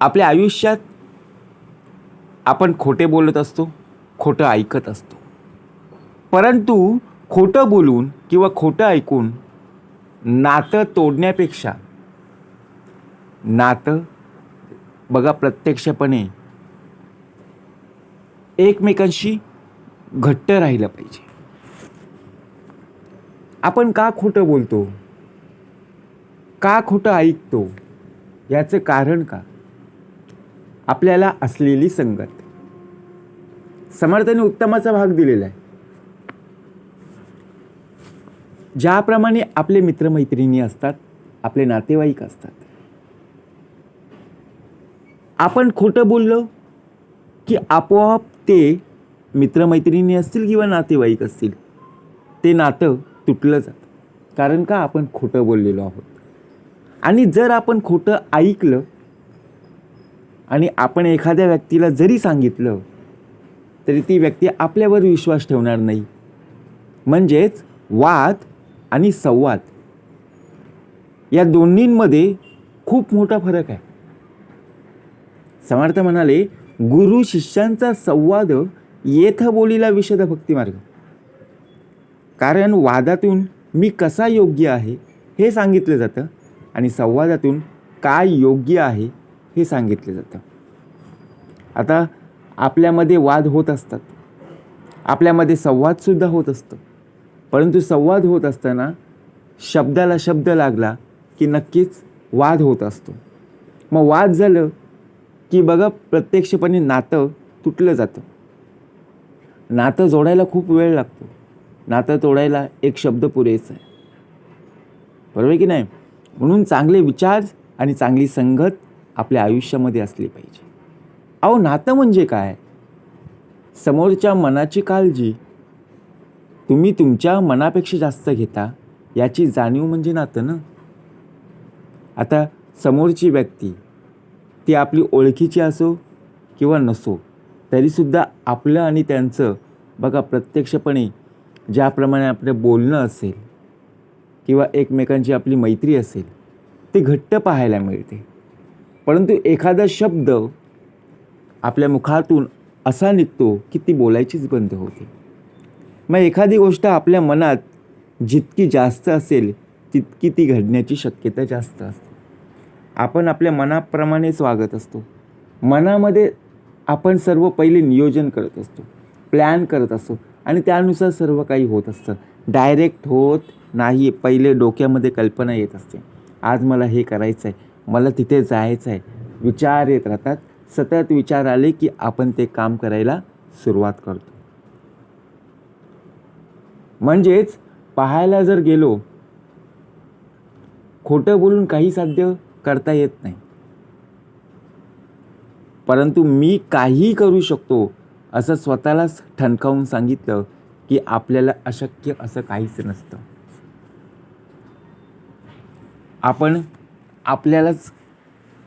आपल्या आयुष्यात आपण खोटे बोलत असतो खोटं ऐकत असतो. परंतु खोटं बोलून किंवा खोटं ऐकून नातं तोडण्यापेक्षा नातं बघा प्रत्यक्षपणे एकमेकांशी घट्ट राहिलं पाहिजे. आपण का खोटं बोलतो? का खोटं ऐकतो? याचं कारण का? आपल्याला असलेली संगत. समर्थाने उत्तमाचा भाग दिलेला आहे. ज्याप्रमाणे आपले मित्रमैत्रिणी असतात आपले नातेवाईक असतात. आपण खोटं बोललो की आपोआप ते मित्रमैत्रिणी असतील किंवा नातेवाईक असतील ते नातं तुटलं जातं. कारण का? आपण खोटं बोललेलो आहोत. आणि जर आपण खोटं ऐकलं आणि आपण एखाद्या व्यक्तीला जरी सांगितलं तरी ती व्यक्ती आपल्यावर विश्वास ठेवणार नाही. म्हणजेच वाद आणि संवाद या दोन्हींमध्ये खूप मोठा फरक आहे. समर्थ म्हणाले गुरु शिष्यांचा संवाद येथ बोलीला विशद भक्तिमार्ग. कारण वादातून मी कसा योग्य आहे हे सांगितलं जातं आणि संवादातून काय योग्य आहे हे सांगितलं जातं. आता आपल्यामध्ये वाद होत असतात. आपल्यामध्ये संवादसुद्धा होत असतो. परंतु संवाद होत असताना शब्दाला शब्द लागला की नक्कीच वाद होत असतो. मग वाद झालं की बघा प्रत्यक्षपणे नातं तुटलं जातं. नातं जोडायला खूप वेळ लागतो. नातं तोडायला एक शब्द पुरेसा आहे. बरोबर की नाही? म्हणून चांगले विचार आणि चांगली संगत आपल्या आयुष्यामध्ये असली पाहिजे. अहो नातं म्हणजे काय? समोरच्या मनाची काळजी तुम्ही तुमच्या मनापेक्षा जास्त घेता याची जाणीव म्हणजे नातं ना? आता समोरची व्यक्ती ती आपली ओळखीची असो किंवा नसो तरीसुद्धा आपलं आणि त्यांचं बघा प्रत्यक्षपणे ज्याप्रमाणे आपलं बोलणं असेल किंवा एकमेकांची आपली मैत्री असेल ती घट्ट पाहायला मिळते. परंतु एखादा शब्द आपल्या मुखातून असा निघतो की ती बोलायचीच बंद होते. मग एखादी गोष्ट आपल्या मनात जितकी जास्त असेल तितकी ती घडण्याची शक्यता जास्त असते. आपण आपल्या मनाप्रमाणेच वागत असतो. मनामध्ये आपण सर्व पहिले नियोजन करत असतो प्लॅन करत असतो आणि त्यानुसार सर्व काही होत असतं. डायरेक्ट होत नाही पहिले डोक्यामध्ये कल्पना येत असते. आज मला हे करायचं आहे मला तिथे जायचं आहे विचार येत राहतात. सतत विचार आले की आपण ते काम करायला सुरुवात करतो. म्हणजेच पाहायला जर गेलो खोटं बोलून काही साध्य करता येत नाही. परंतु मी काही करू शकतो असं स्वतःलाच ठणकावून सांगितलं की आपल्याला अशक्य असं काहीच नसतं. आपण आपल्यालाच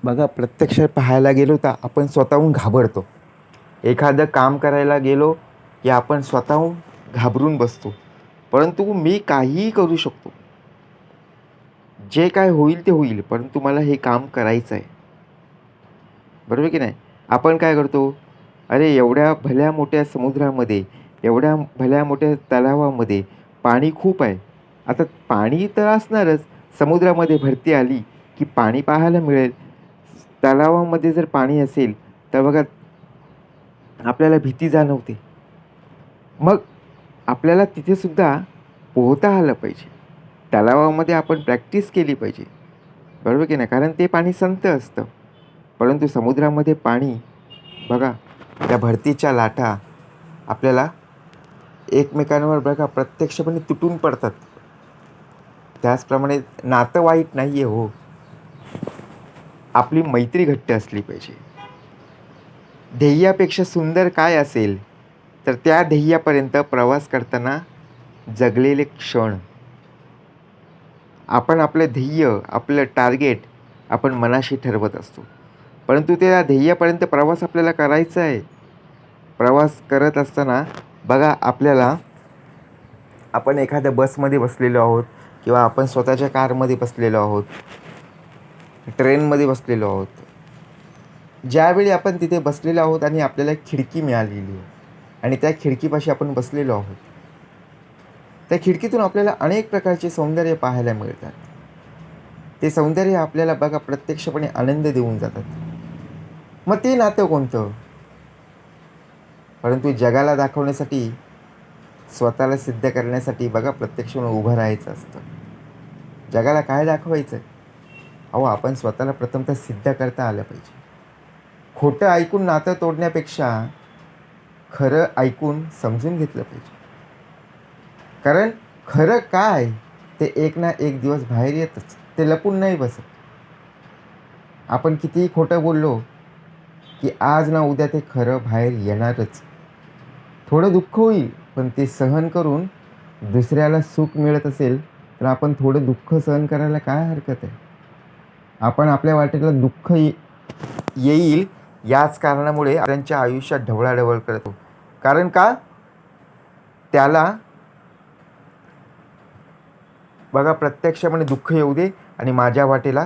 बघा प्रत्यक्ष पाहायला गेलो तर आपण स्वतःहून घाबरतो. एखादं काम करायला गेलो की आपण स्वतःहून घाबरून बसतो. परंतु मी काहीही करू शकतो. जे काय होईल ते होईल परंतु मला हे काम करायचं आहे. बरोबर की नाही? आपण काय करतो? अरे एवढ्या भल्या मोठ्या समुद्रामध्ये एवढ्या भल्या मोठ्या तलावामध्ये पाणी खूप आहे. आता पाणी तर असणारच समुद्रामध्ये भरती आली. की पाणी पाहायला मिळेल. तलावामध्ये जर पाणी असेल तर बघा आपल्याला भीती जाणवते. मग आपल्याला तिथेसुद्धा पोहता आलं पाहिजे. तलावामध्ये आपण प्रॅक्टिस केली पाहिजे. बरोबर की नाही? कारण ते पाणी संत असतं. परंतु समुद्रामध्ये पाणी बघा त्या भरतीच्या लाटा आपल्याला एकमेकांवर बघा प्रत्यक्षपणे तुटून पडतात. त्याचप्रमाणे नातं वाईट नाही आहे हो. आपली मैत्री घट्ट असली पाहिजे. ध्येयापेक्षा सुंदर काय असेल तर त्या ध्येयापर्यंत प्रवास करताना जगलेले क्षण. आपण आपलं ध्येय आपलं टार्गेट आपण मनाशी ठरवत असतो. परंतु त्या ध्येयापर्यंत प्रवास आपल्याला करायचा आहे. प्रवास करत असताना बघा आपल्याला आपण एखाद्या बसमध्ये बसलेलो आहोत किंवा आपण स्वतःच्या कारमध्ये बसलेलो आहोत. ट्रेनमध्ये बसलेलो आहोत. ज्यावेळी आपण तिथे बसलेलो आहोत आणि आपल्याला खिडकी मिळालेली आहे आणि त्या खिडकीपाशी आपण बसलेलो आहोत त्या खिडकीतून आपल्याला अनेक प्रकारचे सौंदर्य पाहायला मिळतात. ते सौंदर्य आपल्याला बघा प्रत्यक्षपणे आनंद देऊन जातात. मग ते नातं कोणतं? परंतु जगाला दाखवण्यासाठी स्वतःला सिद्ध करण्यासाठी बघा प्रत्यक्षपणे उभं राहायचं असतं. जगाला काय दाखवायचं अहो आपण स्वतःला प्रथमतः सिद्ध करता आलं पाहिजे. खोटं ऐकून नातं तोडण्यापेक्षा खरं ऐकून समजून घेतलं पाहिजे. कारण खरं काय ते एक ना एक दिवस बाहेर येतच. ते लपून नाही बसत. आपण कितीही खोटं बोललो की आज ना उद्या ते खरं बाहेर येणारच. थोडं दुःख होईल पण ते सहन करून दुसऱ्याला सुख मिळत असेल तर आपण थोडं दुःख सहन करायला काय हरकत आहे? आपण आपल्या वाटेला दुःख येईल याच कारणामुळे त्यांच्या आयुष्यात ढवळाढवळ करतो. कारण का? त्याला बघा प्रत्यक्षपणे दुःख येऊ दे आणि माझ्या वाटेला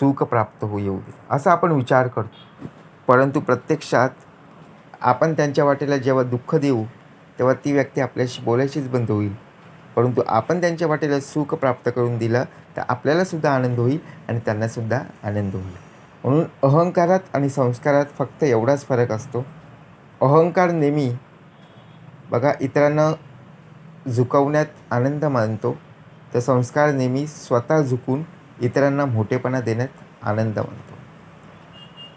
सुख प्राप्त होऊ येऊ दे. असा आपण विचार करतो. परंतु प्रत्यक्षात आपण त्यांच्या वाटेला जेव्हा दुःख देऊ तेव्हा ती व्यक्ती आपल्याशी बोलायचीच बंद होईल. परंतु आपण त्यांच्या वाटेला सुख प्राप्त करून दिलं तर आपल्यालासुद्धा आनंद होईल आणि त्यांनासुद्धा आनंद होईल. म्हणून अहंकारात आणि संस्कारात फक्त एवढाच फरक असतो. अहंकार नेहमी बघा इतरांना झुकवण्यात आनंद मानतो तर संस्कार नेहमी स्वतः झुकून इतरांना मोठेपणा देण्यात आनंद मानतो.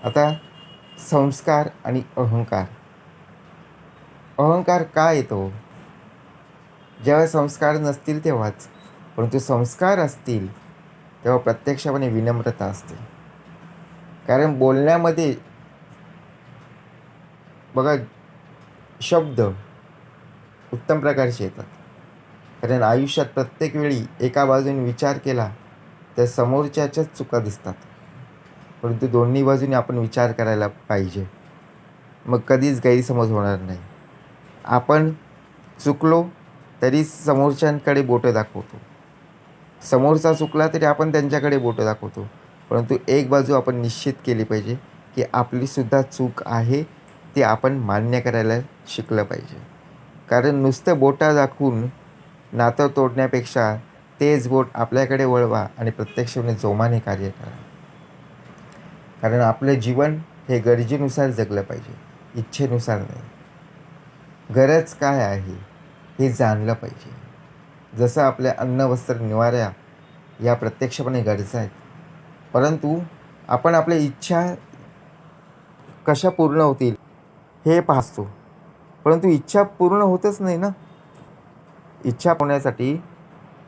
आता संस्कार आणि अहंकार. अहंकार का येतो? जेव्हा संस्कार नसतील तेव्हाच. परंतु संस्कार असतील तेव्हा प्रत्यक्षपणे विनम्रता असते. कारण बोलण्यामध्ये बघा शब्द उत्तम प्रकारचे येतात. कारण आयुष्यात प्रत्येक वेळी एका बाजूने विचार केला तर समोरच्याच्याच चुका दिसतात. परंतु दोन्ही बाजूने आपण विचार करायला पाहिजे. मग कधीच गैरसमज होणार नाही. आपण चुकलो तरी समोरच्यांकडे बोटं दाखवतो. समोरचा चुकला तरी आपण त्यांच्याकडे बोटं दाखवतो. परंतु एक बाजू आपण निश्चित केली पाहिजे की आपलीसुद्धा चूक आहे ती आपण मान्य करायला शिकलं पाहिजे. कारण नुसतं बोटा दाखवून नातं तोडण्यापेक्षा तेच बोट आपल्याकडे वळवा आणि प्रत्यक्षपणे जोमाने कार्य करा. कारण आपलं जीवन हे गरजेनुसार जगलं पाहिजे इच्छेनुसार नाही. गरज काय आहे? हे जाणलं पाहिजे. जसं आपल्या अन्न वस्त्र निवाऱ्या या प्रत्यक्षपणे गरजा आहेत. परंतु आपण आपल्या इच्छा कशा पूर्ण होतील हे पाहतो. परंतु इच्छा पूर्ण होतच नाही ना? इच्छा होण्यासाठी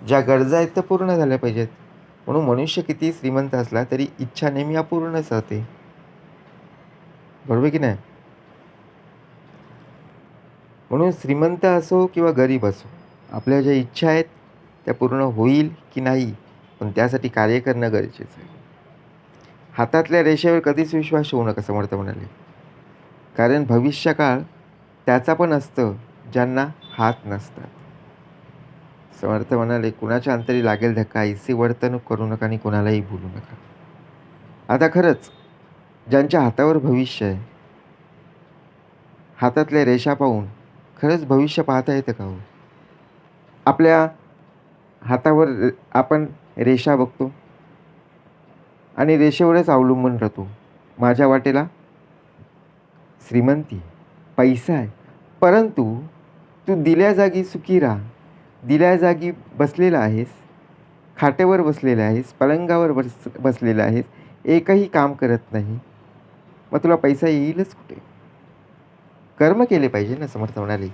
ज्या गरजा आहेत त्या पूर्ण झाल्या पाहिजेत. म्हणून मनुष्य किती श्रीमंत असला तरी इच्छा नेहमी अपूर्णच राहते बरोबर की नाही? म्हणून श्रीमंत असो किंवा गरीब असो आपल्या ज्या इच्छा आहेत त्या पूर्ण होईल की नाही पण त्यासाठी कार्य करणं गरजेचं आहे. हातातल्या रेषेवर कधीच विश्वास ठेवू नका समर्थ म्हणाले. कारण भविष्यकाळ त्याचा पण असतं ज्यांना हात नसतात. समर्थ म्हणाले कुणाच्या अंतरी लागेल धक्का ऐसी वर्तणूक करू नका आणि कुणालाही बोलू नका. आता खरंच ज्यांच्या हातावर भविष्य आहे हातातल्या रेषा पाहून खरंच भविष्य पाहता येतं का हो? आपल्या हातावर आपण रेषा बघतो आणि रेषेवरच अवलंबून राहतो. माझ्या वाटेला श्रीमंती पैसा आहे. परंतु तू दिल्या जागी सुखी राहा. दिल्या जागी बसलेला आहेस खाटेवर बसलेला आहेस पलंगावर बस बसलेला आहेस. एकही काम करत नाही. मग तुला पैसा येईलच कुठे? कर्म केले पाहिजे ना समर्थ म्हणाले.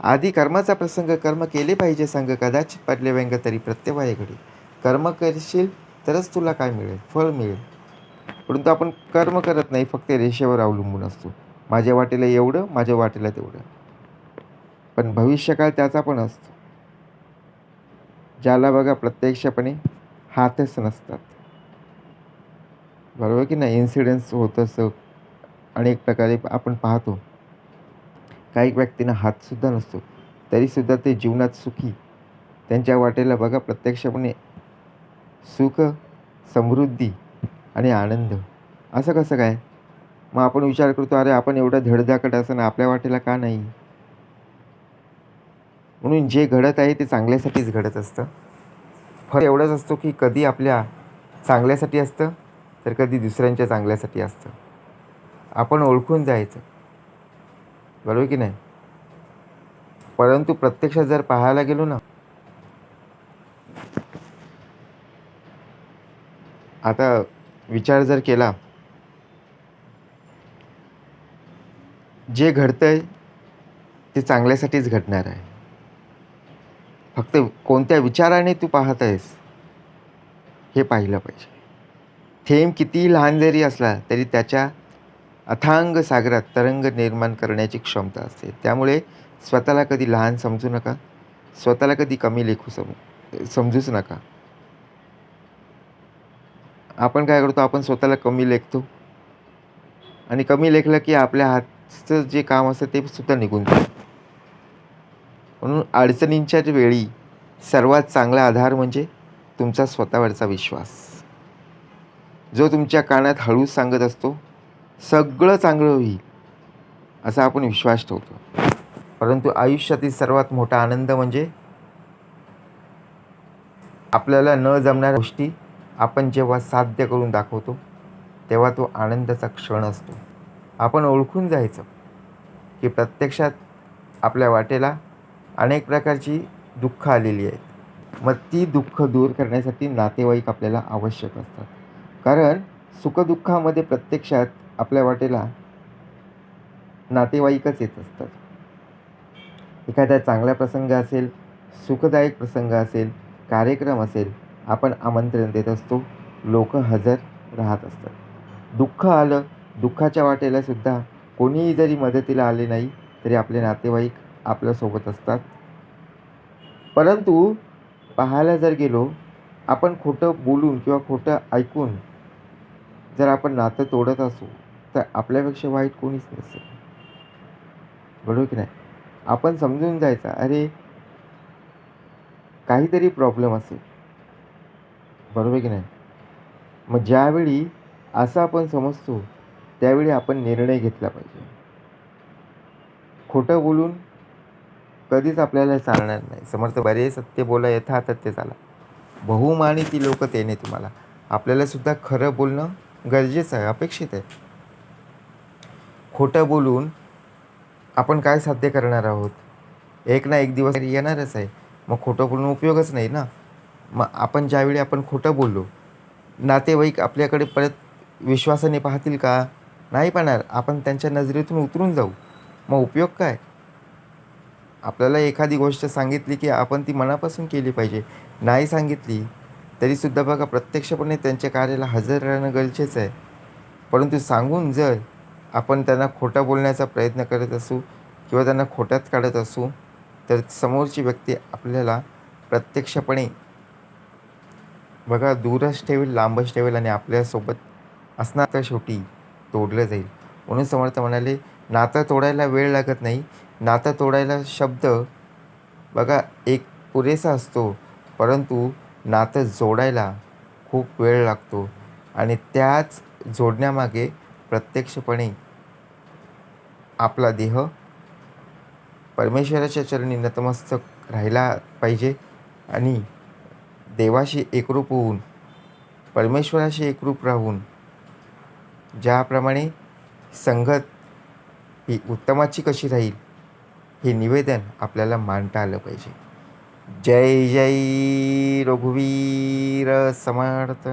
आधी कर्माचा प्रसंग कर्म केले पाहिजे संघ कदाचित पडले व्यंग तरी प्रत्यवाय घडी कर्म करशील तरच तुला काय मिळेल फळ मिळेल. परंतु आपण कर्म करत नाही फक्त रेषेवर अवलंबून असतो. माझ्या वाटेला एवढं माझ्या वाटेला तेवढं. पण भविष्यकाळ त्याचा पण असतो. ज्याला बघा प्रत्यक्षपणे हातच नसतात. बरोबर की नाही? इन्सिडेंट्स होत असं अनेक प्रकारे आपण पाहतो. काही व्यक्तींना हातसुद्धा नसतो. तरीसुद्धा ते जीवनात सुखी. त्यांच्या वाटेला बघा प्रत्यक्षपणे सुख समृद्धी आणि आनंद. असं कसं काय? मग आपण विचार करतो अरे आपण एवढं धडधाकट असताना आपल्या वाटेला का नाही? म्हणून जे घडत आहे ते चांगल्यासाठीच घडत असतं. फरक एवढंच असतो की कधी आपल्या चांगल्यासाठी असतं तर कधी दुसऱ्यांच्या चांगल्यासाठी असतं. आपण ओळखून जायचं. बरोबर की नाही? परंतु प्रत्यक्षात जर पाहायला गेलो ना आता विचार जर केला जे घडतंय ते चांगल्यासाठीच घडणार आहे. फक्त कोणत्या विचाराने तू पाहत आहेस हे पाहिलं पाहिजे. थेंब कितीही लहान जरी असला तरी त्याच्या अथांग सागरात तरंग निर्माण करण्याची क्षमता असते. त्यामुळे स्वतःला कधी लहान समजू नका. स्वतःला कधी कमी लेखू सम समजूच नका. आपण काय करतो? आपण स्वतःला कमी लेखतो. आणि कमी लेखलं की आपल्या हातचं जे काम असतं ते सुद्धा निघून जातं. म्हणून अडचणींच्या वेळी सर्वात चांगला आधार म्हणजे तुमचा स्वतःवरचा विश्वास. जो तुमच्या कानात हळूच सांगत असतो सगळं चांगलं होईल असा आपण विश्वास ठेवतो. परंतु आयुष्यातील सर्वात मोठा आनंद म्हणजे आपल्याला न जमणाऱ्या गोष्टी आपण जेव्हा साध्य करून दाखवतो तेव्हा तो आनंदाचा क्षण असतो. आपण ओळखून जायचं की प्रत्यक्षात आपल्या वाटेला अनेक प्रकारची दुःख आलेली आहेत. मग ती दुःख दूर करण्यासाठी नातेवाईक आपल्याला आवश्यक असतात. कारण सुखदुःखामध्ये प्रत्यक्षात आपल्या वाटेला नातेवाईकच येत असतात. एखाद्या चांगला प्रसंग असेल सुखदायक प्रसंग असेल कार्यक्रम असेल आपण आमंत्रण देत असतो. लोक हजर राहत असतात. दुःख आलं दुःखाच्या वाटेला सुद्धा कोणीही जरी मदतीला आले नाही तरी आपले नातेवाईक आपल्यासोबत असतात. परंतु पाहायला जर गेलो आपण खोटं बोलून किंवा खोटं ऐकून जर आपण नातं तोडत असू तर आपल्यापेक्षा वाईट कोणीच नसेल. बरोबर की नाही? आपण समजून जायचं अरे काहीतरी प्रॉब्लेम असेल. बरोबर की नाही? मग ज्यावेळी असं आपण समजतो त्यावेळी आपण निर्णय घेतला पाहिजे. खोटं बोलून कधीच आपल्याला चालणार नाही. समर्थ बरे सत्य बोला यथा तथ्य चाला बहुमानी ती लोक तेने तुम्हाला आपल्यालासुद्धा खरं बोलणं गरजेचं आहे अपेक्षित आहे. खोटं बोलून आपण काय साध्य करणार आहोत? एक ना एक दिवस येणारच आहे. मग खोटं बोलून उपयोगच नाही ना? मग आपण ज्यावेळी आपण खोटं बोललो नातेवाईक आपल्याकडे परत विश्वासाने पाहतील का? नाही पाहणार. आपण त्यांच्या नजरेतून उतरून जाऊ. मग उपयोग काय? आपल्याला एखादी गोष्ट सांगितली की आपण ती मनापासून केली पाहिजे. नाही सांगितली तरीसुद्धा बघा प्रत्यक्षपणे त्यांच्या कार्याला हजर राहणं गरजेचं आहे. परंतु सांगून जर आपण त्यांना खोटं बोलण्याचा प्रयत्न करत असू किंवा त्यांना खोट्यात काढत असू तर समोरची व्यक्ती आपल्याला प्रत्यक्षपणे बघा दूरच ठेवेल लांबच ठेवेल आणि आपल्यासोबत असणार तर शेवटी तोडलं जाईल. म्हणून समर्थ म्हणाले नातं तोडायला वेळ लागत नाही. नातं तोडायला शब्द बघा एक पुरेसा असतो परंतु नातं जोडायला खूप वेळ लागतो. आणि त्याच जोडण्यामागे प्रत्यक्षपणे आपला देह परमेश्वराच्या चरणी नतमस्तक राहिला पाहिजे आणि देवाशी एकरूप होऊन परमेश्वराशी एकरूप राहून ज्याप्रमाणे संगत ही उत्तमाची कशी राहील हे निवेदन आपल्याला मांडता आलं पाहिजे. जय जय रघुवीर समर्थ.